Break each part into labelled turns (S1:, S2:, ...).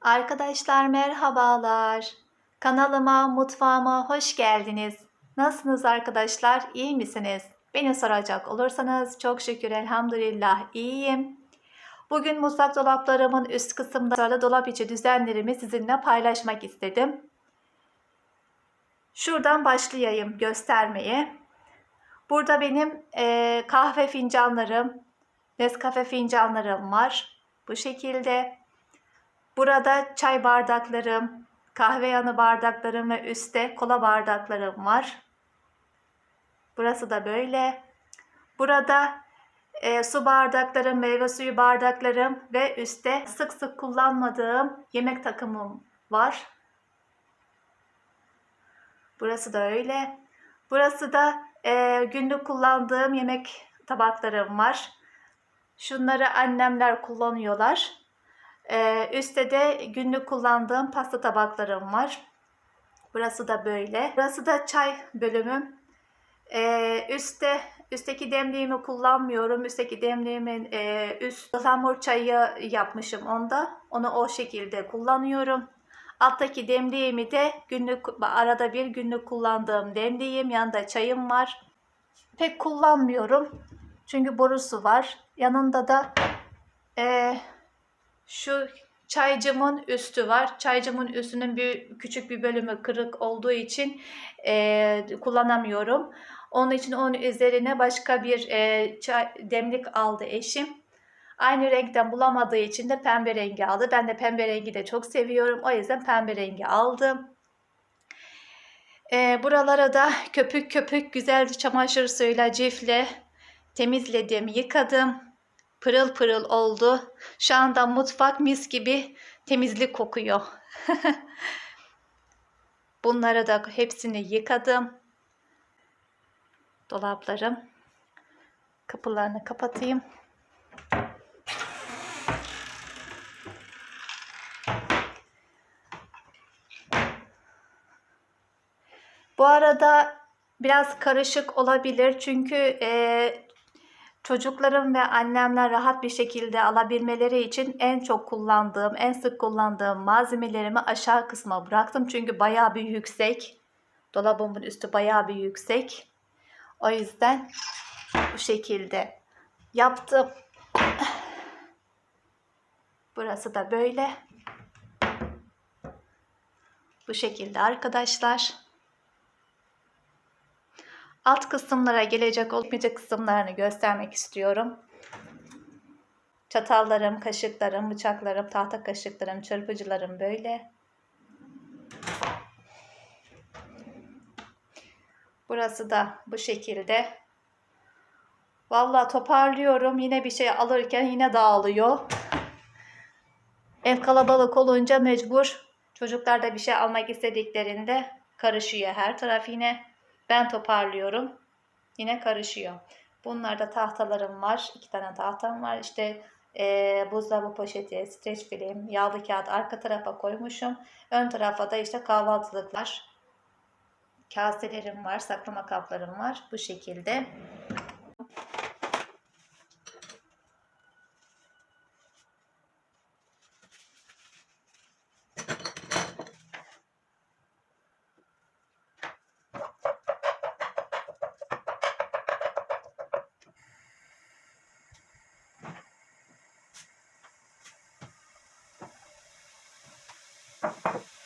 S1: Arkadaşlar merhabalar. Kanalıma, mutfağıma hoş geldiniz. Nasılsınız arkadaşlar? İyi misiniz? Beni soracak olursanız çok şükür elhamdülillah iyiyim. Bugün mutfak dolaplarımın üst kısımda sıralı dolap içi düzenlerimi sizinle paylaşmak istedim. Şuradan başlayayım göstermeye. Burada benim eee, kahve fincanlarım, Nescafe fincanlarım var. Bu şekilde. Burada çay bardaklarım, kahve yanı bardaklarım ve üstte kola bardaklarım var. Burası da böyle. Burada e, su bardaklarım, meyve suyu bardaklarım ve üstte sık sık kullanmadığım yemek takımım var. Burası da öyle. Burası da e, günlük kullandığım yemek tabaklarım var. Şunları annemler kullanıyorlar. Ee, üstte de günlük kullandığım pasta tabaklarım var. Burası da böyle. Burası da çay bölümüm. Ee, üstte üstteki demliğimi kullanmıyorum. Üstteki demliğimin e, üst hamur çayı yapmışım onda. Onu o şekilde kullanıyorum. Alttaki demliğimi de günlük arada bir günlük kullandığım demliğim. Yanında çayım var. Pek kullanmıyorum. Çünkü borusu var. Yanında da e, şu çaycımın üstü var. Çaycımın üstünün bir küçük bir bölümü kırık olduğu için e, kullanamıyorum. Onun için onun üzerine başka bir e, çay, demlik aldı eşim. Aynı renkten bulamadığı için de pembe rengi aldı. Ben de pembe rengi de çok seviyorum. O yüzden pembe rengi aldım. E, buralara da köpük köpük güzel çamaşır suyuyla cifle temizledim, yıkadım pırıl pırıl oldu. Şu anda mutfak mis gibi temizlik kokuyor. Bunları da hepsini yıkadım. Dolaplarım. Kapılarını kapatayım. Bu arada biraz karışık olabilir çünkü e, Çocuklarım ve annemler rahat bir şekilde alabilmeleri için en çok kullandığım, en sık kullandığım malzemelerimi aşağı kısma bıraktım. Çünkü bayağı bir yüksek. Dolabımın üstü bayağı bir yüksek. O yüzden bu şekilde yaptım. Burası da böyle. Bu şekilde arkadaşlar. Alt kısımlara gelecek olmayacak kısımlarını göstermek istiyorum. Çatallarım, kaşıklarım, bıçaklarım, tahta kaşıklarım, çırpıcılarım böyle. Burası da bu şekilde. Vallahi toparlıyorum. Yine bir şey alırken yine dağılıyor. Ev kalabalık olunca mecbur. Çocuklar da bir şey almak istediklerinde karışıyor her taraf yine. Ben toparlıyorum. Yine karışıyor. Bunlarda tahtalarım var. iki tane tahtam var. İşte e, buzdolabı poşeti, streç film, yağlı kağıt arka tarafa koymuşum. Ön tarafa da işte kahvaltılıklar, kaselerim var, saklama kaplarım var. Bu şekilde. Thank you.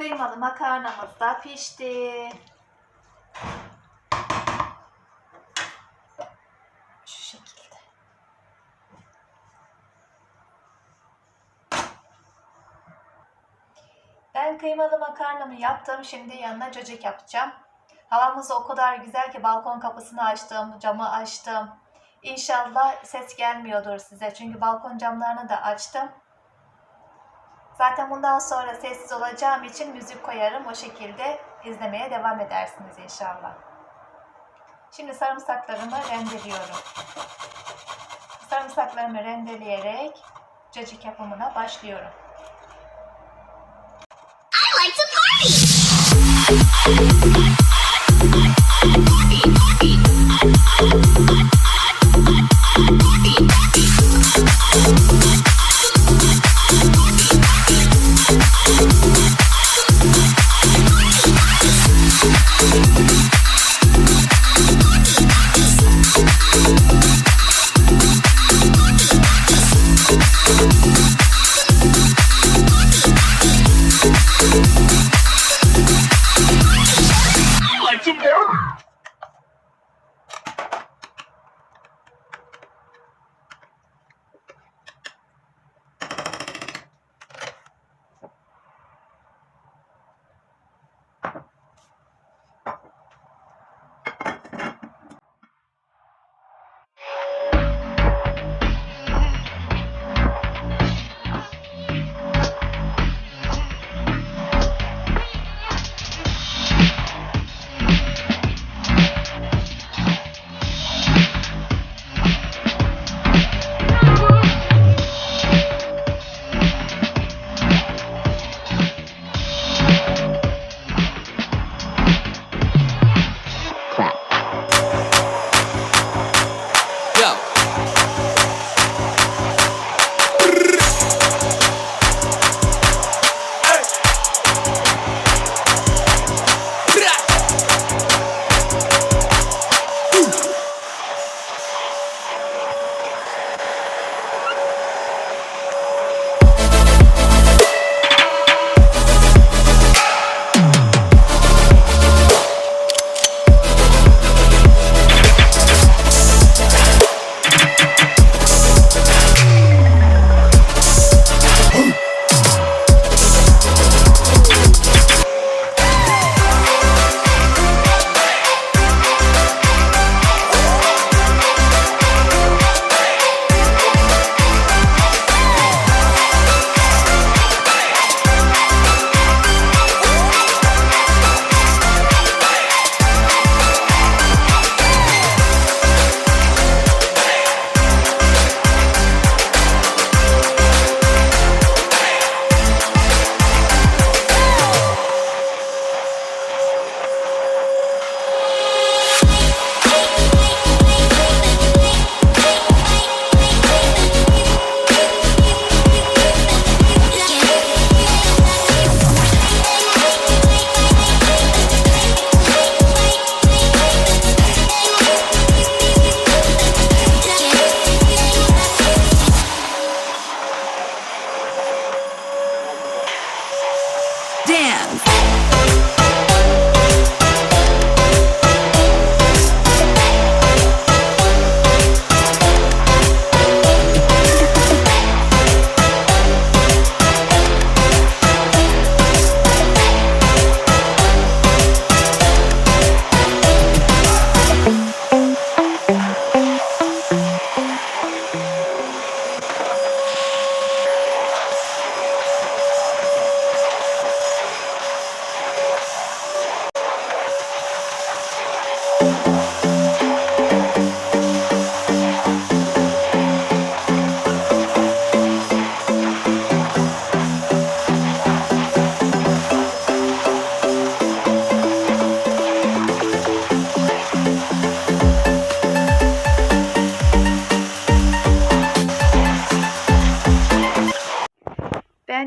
S1: Kıymalı makarnamız da pişti. Şu şekilde. Ben kıymalı makarnamı yaptım. Şimdi yanına cacık yapacağım. Havamız o kadar güzel ki balkon kapısını açtım, camı açtım. İnşallah ses gelmiyordur size. Çünkü balkon camlarını da açtım. Zaten bundan sonra sessiz olacağım için müzik koyarım. O şekilde izlemeye devam edersiniz inşallah. Şimdi sarımsaklarımı rendeliyorum. Sarımsaklarımı rendeleyerek cacık yapımına başlıyorum.
S2: I like to party.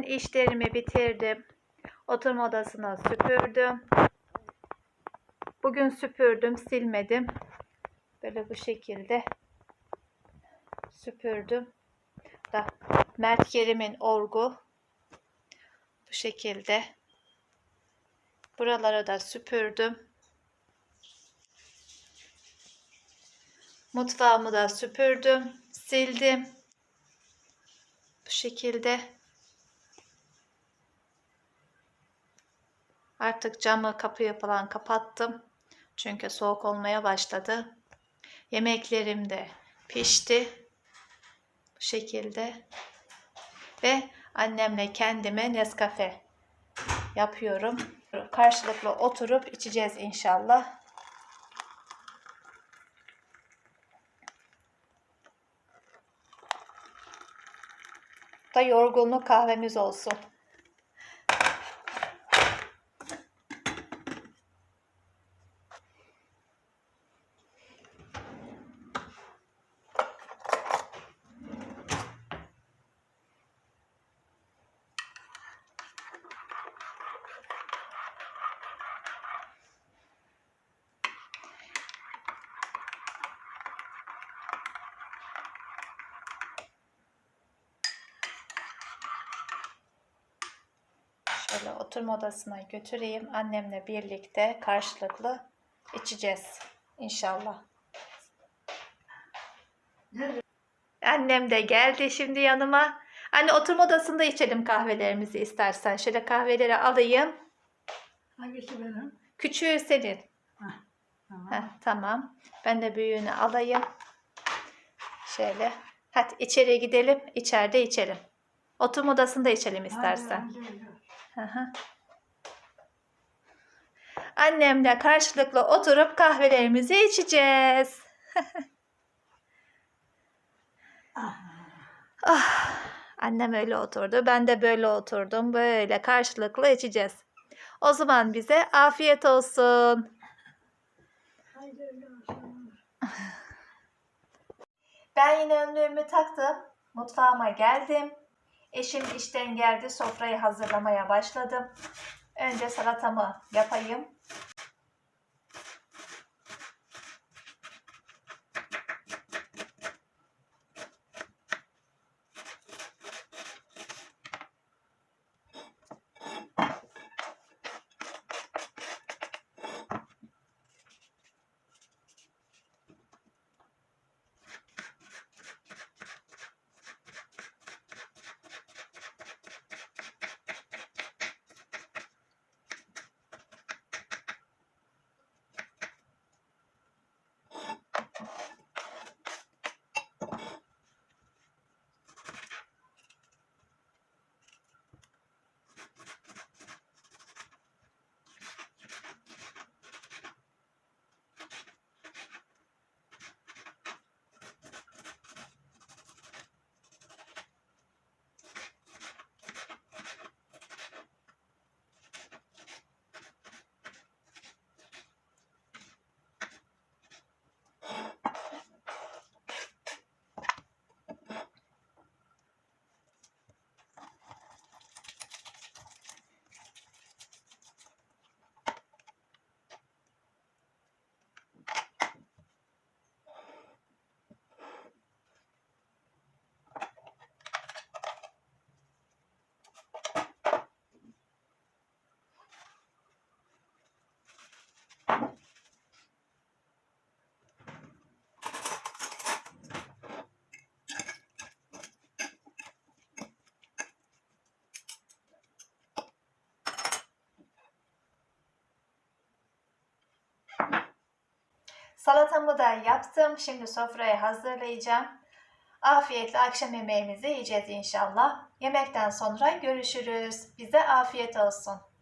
S1: Ben işlerimi bitirdim. Oturma odasını süpürdüm. Bugün süpürdüm, silmedim. Böyle bu şekilde süpürdüm. Da Mert Kerim'in orgu bu şekilde. Buraları da süpürdüm. Mutfağımı da süpürdüm, sildim. Bu şekilde. Artık camı, kapıyı falan kapattım. Çünkü soğuk olmaya başladı. Yemeklerim de pişti. Bu şekilde. Ve annemle kendime Nescafe yapıyorum. Karşılıklı oturup içeceğiz inşallah. Da yorgunluk kahvemiz olsun. Şöyle oturma odasına götüreyim. Annemle birlikte karşılıklı içeceğiz. İnşallah. Annem de geldi şimdi yanıma. Anne oturma odasında içelim kahvelerimizi istersen. Şöyle kahveleri alayım.
S3: Hangisi benim?
S1: Küçüğü senin.
S3: Tamam.
S1: Heh, tamam. Ben de büyüğünü alayım. Şöyle. Hadi içeri gidelim. İçeride içelim. Oturma odasında içelim istersen.
S3: Hadi, hadi, hadi.
S1: Hı. Annemle karşılıklı oturup kahvelerimizi içeceğiz. ah, annem öyle oturdu. Ben de böyle oturdum. Böyle karşılıklı içeceğiz. O zaman bize afiyet
S3: olsun.
S1: Ben yine önlüğümü taktım. Mutfağıma geldim. Eşim işten geldi. Sofrayı hazırlamaya başladım. Önce salatamı yapayım. Salatamı da yaptım. Şimdi sofrayı hazırlayacağım. Afiyetle akşam yemeğimizi yiyeceğiz inşallah. Yemekten sonra görüşürüz. Bize afiyet olsun.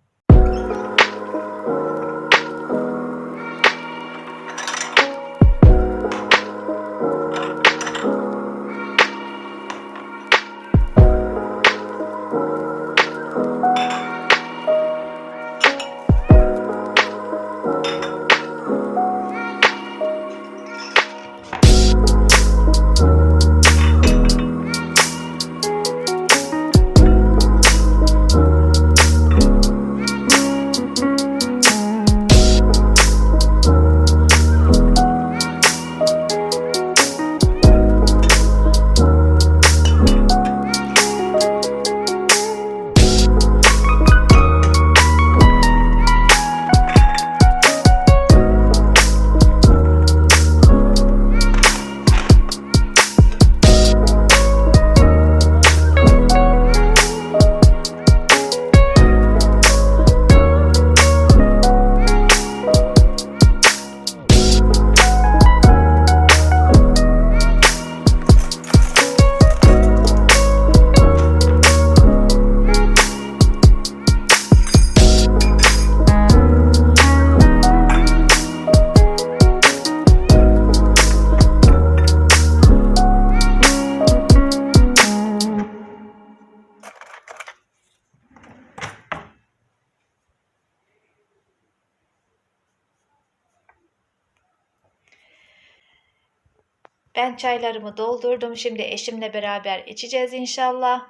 S1: Ben çaylarımı doldurdum. Şimdi eşimle beraber içeceğiz inşallah.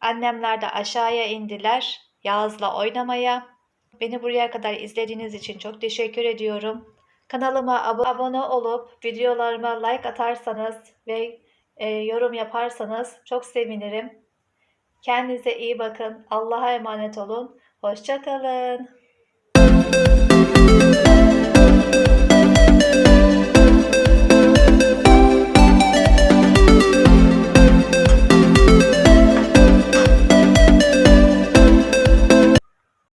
S1: Annemler de aşağıya indiler. Yağız'la oynamaya. Beni buraya kadar izlediğiniz için çok teşekkür ediyorum. Kanalıma abo- abone olup videolarıma like atarsanız ve e, yorum yaparsanız çok sevinirim. Kendinize iyi bakın. Allah'a emanet olun. Hoşçakalın.